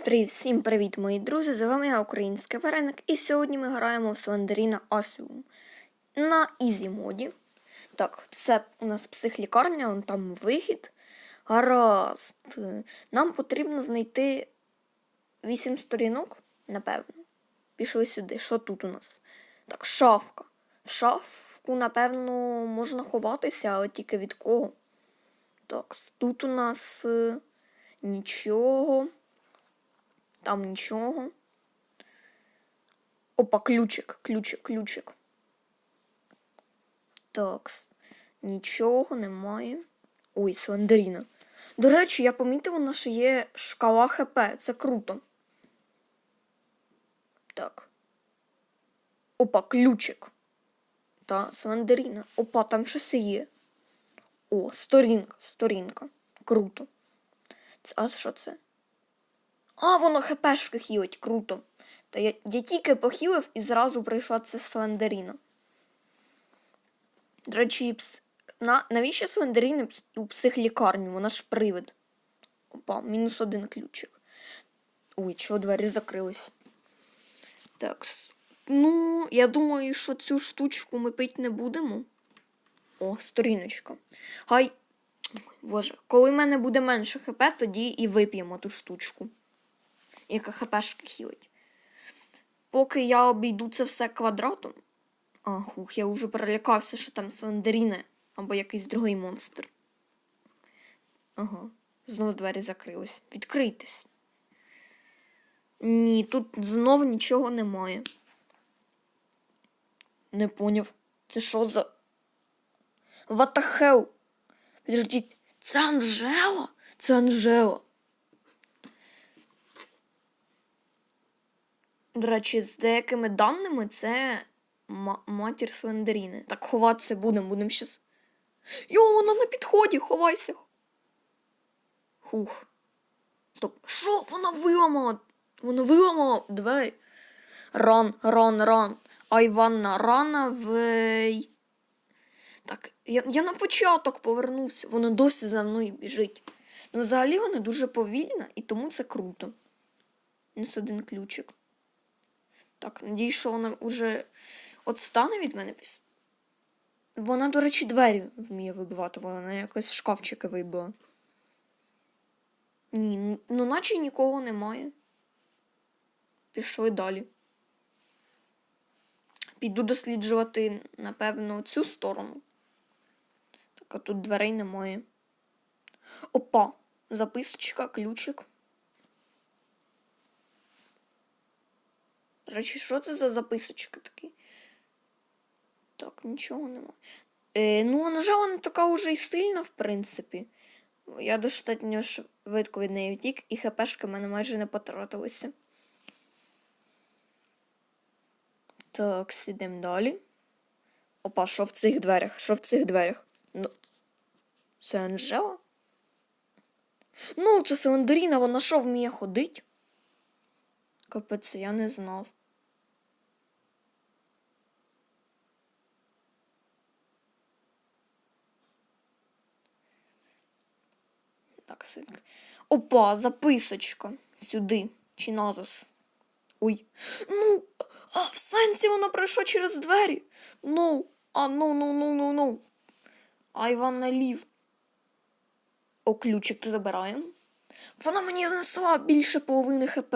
Всім привіт, мої друзі! З вами я, Український Вареник, і сьогодні ми граємо в Слендеріна Асіум на Ізі моді. Так, це у нас психлікарня, он там вихід. Гаразд. Нам потрібно знайти вісім сторінок, напевно. Пішли сюди. Що тут у нас? Так, шафка. В шафку, напевно, можна ховатися, але тільки від кого. Так, тут у нас е, нічого. Там нічого. Опа, ключик, ключик, ключик. Так, нічого немає. Ой, Слендеріна. До речі, я помітив, у нас ще є шкала ХП. Це круто. Так. Опа, ключик. Та, Слендеріна. Опа, там щось є. О, сторінка, сторінка. Круто. А що це? А, воно хпшки хілить, круто. Та я, я тільки похилив і зразу прийшла це Слендеріна. До речі, пс... на... навіщо Слендеріна у психлікарню? Вона ж привид. Опа, мінус один ключик. Ой, чого двері закрились. Так. Ну, я думаю, що цю штучку ми пить не будемо. О, сторіночка. Хай. Боже, коли в мене буде менше хп, тоді і вип'ємо ту штучку яка хпшки хілить. Поки я обійду це все квадратом. А, я вже перелякався, що там слендеріне або якийсь другий монстр. Ага, знов двері закрились. Відкрийтесь. Ні, тут знов нічого немає. Не поняв. Це що за. What the? Підождіть, це Анжела? Це Анжела. До речі, з деякими даними це ма- матір Слендеріни. Так, ховатися будемо, будемо щас. Йо, вона на підході, ховайся. Хух. Стоп. Що? Вона виламала? Вона виламала двері. Ран, ран, ран. Айванна рана вей. Так, я, я на початок повернувся. Вона досі за мною біжить. Ну, взагалі вона дуже повільна, і тому це круто. Мінус один ключик. Так, надіюсь, що вона вже отстане від мене. Вона, до речі, двері вміє вибивати, вона якось шкафчики вибила. Ні, ну наче нікого немає. Пішли далі. Піду досліджувати, напевно, цю сторону. Так, а тут дверей немає. Опа! Записочка, ключик. Речі, що це за записочка такі? Так, нічого нема. Е, ну, Анжела не така уже й сильна, в принципі. Я достатньо швидко від неї втік, і хпшки в мене майже не потратилися. Так, сидимо далі. Опа, що в цих дверях? Що в цих дверях? Ну. Це Анжела? Ну, це Селендаріна, вона що вміє ходить? Капець, я не знав. Так. Опа, записочка. Сюди. Чи назус. Ой. Ну, а в сенсі вона пройшла через двері. Ну, а ну, ну, ну, ну, ну. Айван налів. О, ключик ти забираємо. Вона мені знесла більше половини хп.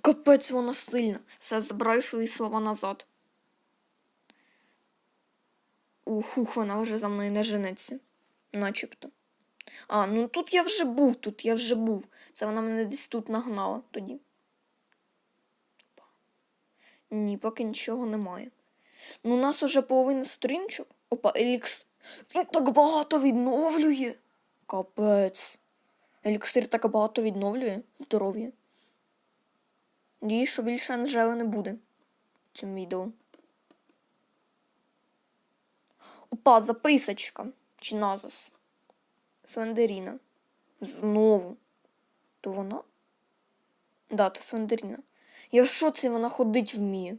Капець вона сильна. Все, забираю свої слова назад. Ухух, вона вже за мною не женеться. Начебто. А, ну тут я вже був, тут я вже був. Це вона мене десь тут нагнала тоді. Ні, поки нічого немає. Ну, у нас уже половина сторінчок. Опа, елікс. Він так багато відновлює. Капець. Еліксир так багато відновлює здоров'я. Надіюсь, що більше Анжели не буде в цьому відео. Опа, записочка. Чи назас. Слендеріна. Знову. То вона? Да, то Слендеріна. Я в шоці вона ходить вміє.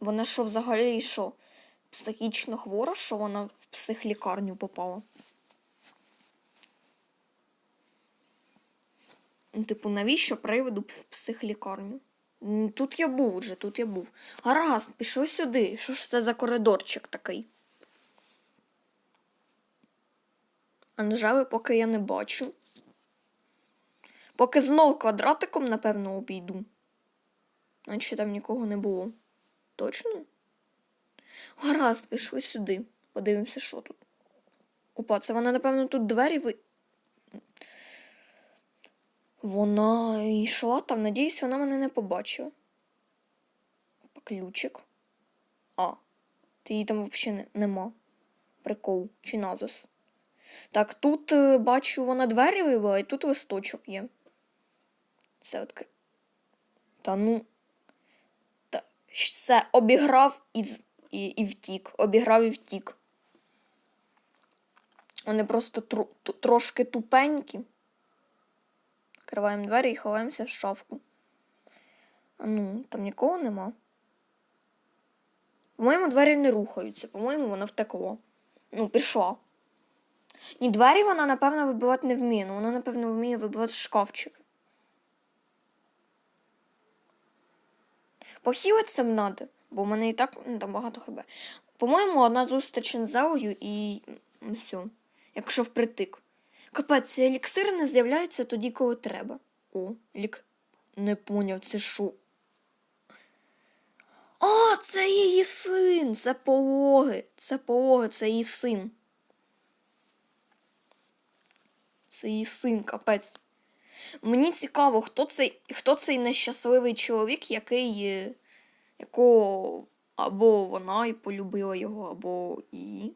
Вона що взагалі що? психічно хвора, що вона в психлікарню попала. Ну, Типу, навіщо приведу в психлікарню? Тут я був вже, тут я був. Гаразд, пішли сюди. Що ж це за коридорчик такий? Анжели поки я не бачу. Поки знов квадратиком, напевно, обійду. Наче там нікого не було. Точно? Гаразд, пішли сюди. Подивимося, що тут. Опа, це вона, напевно, тут двері ви. Вона йшла там, надіюсь, вона мене не побачила. Ключик. А, ти її там взагалі не, нема. Прикол, чи назус. Так, тут е, бачу, вона двері вивела, і тут листочок є. Все отки. Та ну. Та, все, обіграв і, і, і втік. Обіграв і втік. Вони просто ту- трошки тупенькі. Відкриваємо двері і ховаємося в шафку. А ну, там нікого нема. По-моєму, двері не рухаються. По-моєму, вона втекла. Ну, пішла. Ні, двері вона, напевно, вибивати не вміє. Ну, вона, напевно, вміє вибивати шкафчики. Похилитися б надо, бо в мене і так ну, там багато хб. По-моєму, одна зустріч з Зелою і все. Якщо впритик. Капець, еліксири не з'являються тоді, коли треба. О, лік. Не поняв, це що? О, це її син! Це пологи. Це пологи, це її син. Це її син, капець. Мені цікаво, хто цей, хто цей нещасливий чоловік, який, е, якого або вона і полюбила його, або її.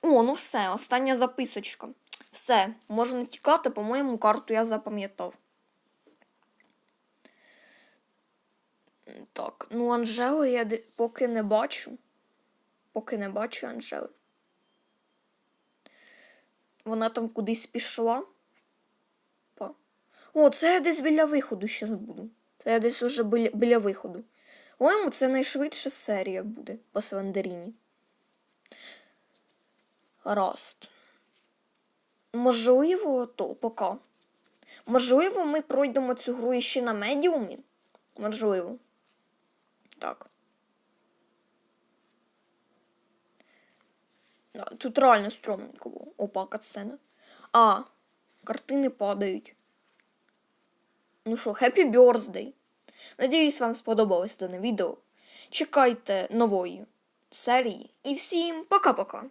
О, ну все, остання записочка. Все, можна тікати, по-моєму, карту я запам'ятав. Так, ну Анжели я поки не бачу. Поки не бачу Анжели. Вона там кудись пішла. Па. О, це я десь біля виходу ще буду. Це я десь уже біля, біля виходу. По-моєму, це найшвидша серія буде по Слендеріні. Гаразд. Можливо, то пока. Можливо, ми пройдемо цю гру ще на медіумі. Можливо. Так. Тут реально стрьомненько було. Опа, катсцена. А, картини падають. Ну що, Happy Birthday. Надіюсь, вам сподобалось дане відео. Чекайте нової серії. І всім пока-пока.